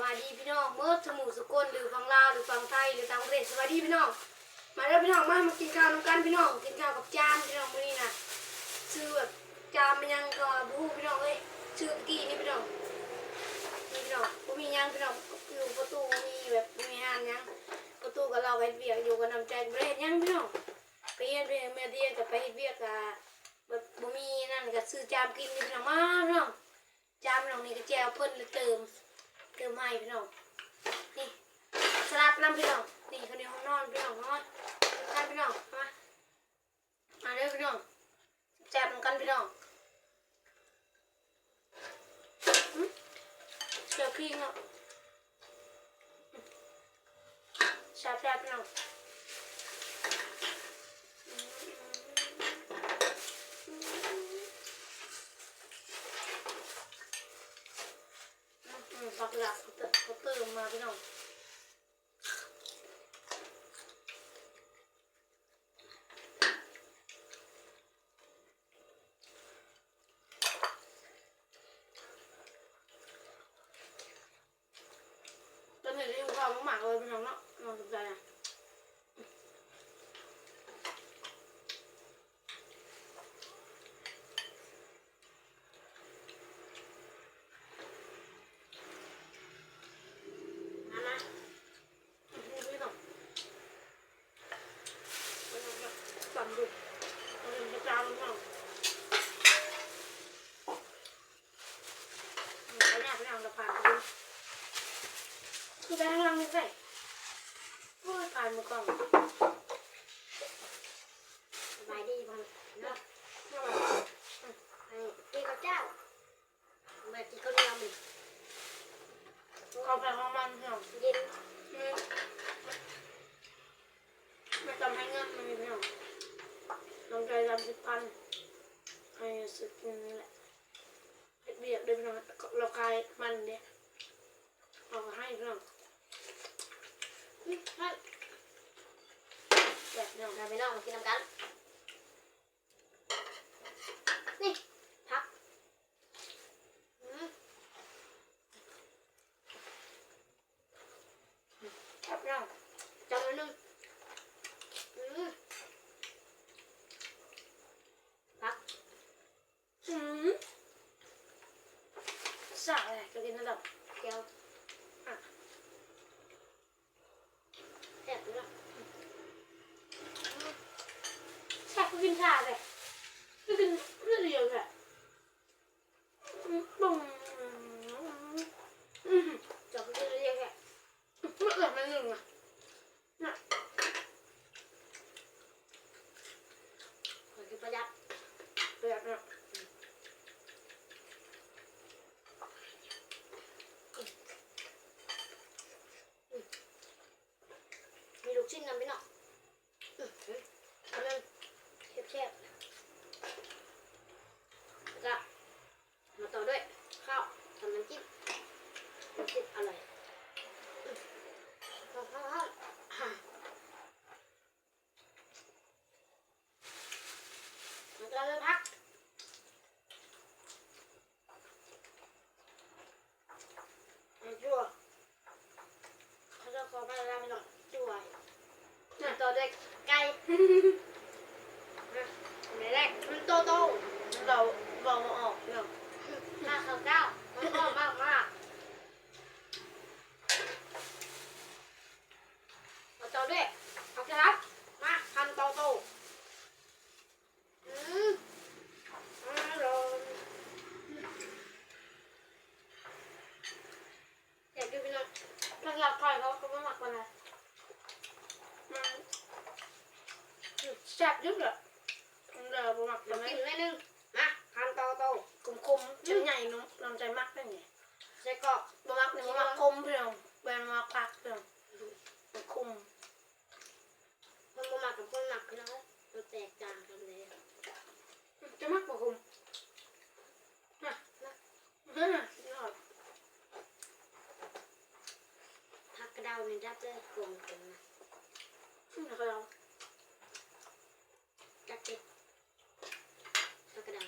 บายดีพี่น้องเมื่อสมุทรสกลหรือฝั่งลาวหรือฝั่งไทยหรือต่างประเทศสบายดีพี่น้องมาแล้วพี่น้องมามากินข้าวน้ำกันพี่น้องกินข้าวกับจานพี่น้องมื้อนี้นะชื่อแบบจานมันยังก็บูพี่น้องเอ้ยชื่อตะกี้นี่พี่น้องนี่พี่น้องบ่มียังพี่น้องอยู่ประตูมีแบบมีห้านยังประตูก็เราไว้เวียกอยู่กับน้ำใจบ่ได้เฮ็ดยังพี่น้องไปเฮ็ดไปเมื่อเดียนก็ไปเฮ็ดเวียกก็แบบบ่มีนั่นก็ซื้อจามกินนี่พี่น้องมาพี่น้องจามพี่น้องนี่ก็แจวเพิ่นเลยเติม เติมให้พี่น้องนี่สลัดน้ำพี่น้องนี่คนนี้ห้องนอนพี่น้องนอนกันพี่น้องมามาเร็วพี่น้องแจบกันพี่น้องเดี๋ยพี่เนาะแซ่บแซ่บพี่น้อง อืมฝักเขาเติมมาพี่น้องตอนนี้ที่อยู่ความหมากเลยพี่น้องเนาะนอนสบายนะมามาอื้อหือพี่น้องพี่น้องมาสั่นดูเอาเงินกระจายพี่น้องอืมเอาเนี่ยพี่น้องเราผ่านไปดู คือแบงค์ลังนี่ใส่โอ้ยตายมือกล่องสบายดีพันเนาะน่ารักไอ้ตีกับเจ้าแบบที่เขาเรียกมันเขาไปห้องมันเถอะเย็นอืมไม่จำให้เงินมันมีเพียงลงใจทำสิบพันให้สึกนี่แหละเฮ็ดเบียดด้วยพี่น้องเราคายมันเนี่ยเอาให้พี่น้องนี่ให้แบบ พี่น้องเราไปนอกมากินน้ำกัน นี่พักอืมครับพี่น้องจำไว้หนึ่งอืมพักอืมสาเลยจะกินระดับเกียว อะ แซ่บเนาะ แซ่บก็กินชาเลยก็กินเรื่องเดี ยวแหละปุ่มจับกินเรียกแค่เมื่อไหร่มันหนึ่งอะน่ะขอกินประหยัดประหยกเนี่ย มีลูกชิ้นนำไปเนาะอืมอันนั้นแซ่บๆแล้วก็มาต่อด้วยข้าวทำน้ำจิ้มน้ำจิ้มอร่อยอืมข้าวข้าวข้าวอะแล้วก็เลยพักเอาจั่วเขาจะขอไปแล้วไม่ต้องจั่วมาต่อด้วยไก่ ในแรก มันโตโต เราบอกมาออกเนาะ มากข้าวเก้ามันชอบมากมากมาต่อด้วยเอาจะรับมาทำโตโตอืมอร่อยอยากดูพี่น้อง ถ้าเราคอยเขาเขาไม่หมักกันนะมัน แซ่บยุ่งเลยเดี๋ยวผมหมักเดี๋จะยวไม่กินนิดนึงมาทำโตโตคมๆจะใหญ่นุ่มลำใจมากได้ไงใส่กรอกบมักเนี่ยบมักคมเพียงเป็นมักพักเพียงมันคมคนมาหมักกับคนหมักพี่น้องมันแตกต่างกันเลยจะมักบ่คมฮะฮะยอดผักกระเดาเนี่ยจับเลยกลมกันนะขึ้นแล้วก็เรา จับเลยผักกระเดา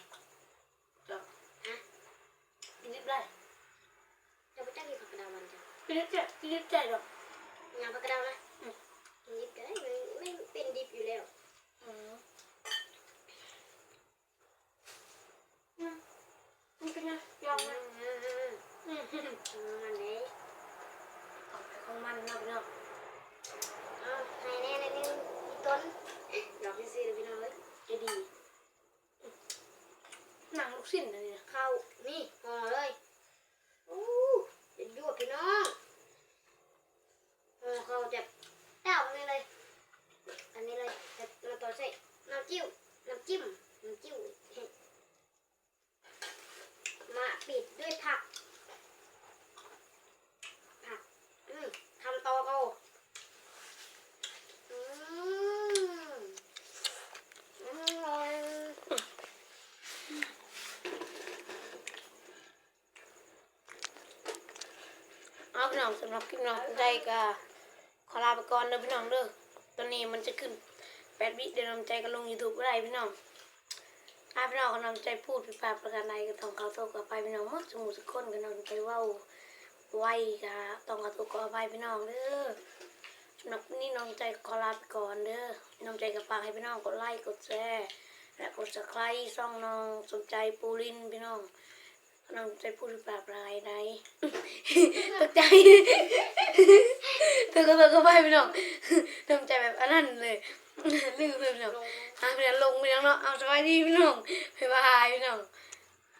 จะฮะกินนิดได้จะไปจับกี่ผักกระเดาวันจ้ะกกินนิดเจ็ดกินนิดเจ็ดหรอกยำปลากระเดานะดิบก็ได้ไม่ไม่เป็นดิบอยู่แล้วอืมอืมมันเป็นไงยอมไหมอืมอืมอืมอืมอันนี้เอาไปของมันนะพี่น้องเอาให้แน่ในนึงอีต้นดอกที่ซื้อเลยพี่น้องเอ้ยจะดีหนังลูกสิ้นนะเนี่ยเข้านี่ห่อเลยอู้เป็นยวด พี่น้อง เออเขาจะเต้านี่เลย อันนี้เลยแต่เราต่อใส่น้ำจิ้มน้ำจิ้มน้ำจิ้มเห็ดมาปิดด้วยผัก ผักอืมทำต่อเขาอืมอร่อย เองสำหรับคลิปน้องใจก็ขอลาไปก่อนเด้อพี่น้องเด้อตอนนี้มันจะขึ้นแปดวิเดี๋ยวน้องใจก็ลงยูทูบก็ได้พี่น้องถ้าพี่น้องกำลังใจพูดผิดพลาดประการใดก็ต้องขอโทษขออภัยพี่น้องหมดสมุทุกคนก็น้องใจว่าไวก็ต้องขอโทษขออภัยพี่น้องเด้อสำหรับนี้น้องใจขอลาไปก่อนเด้อน้องใจก็ฝากให้พี่น้องกดไลค์กดแชร์และกด subscribe ช่องน้องสนใจปูลินพี่น้องน้องใจพูดแบบไรใด ตกใจเธอก็เธอก็ไปพี่น้องทำใจแบบอันนั้นเลยลืมเลยพี่น้องลงอะพี่น้องลงพี่น้องเนาะเอาสบายดีพี่น้องบ๊ายบายพี่น้อง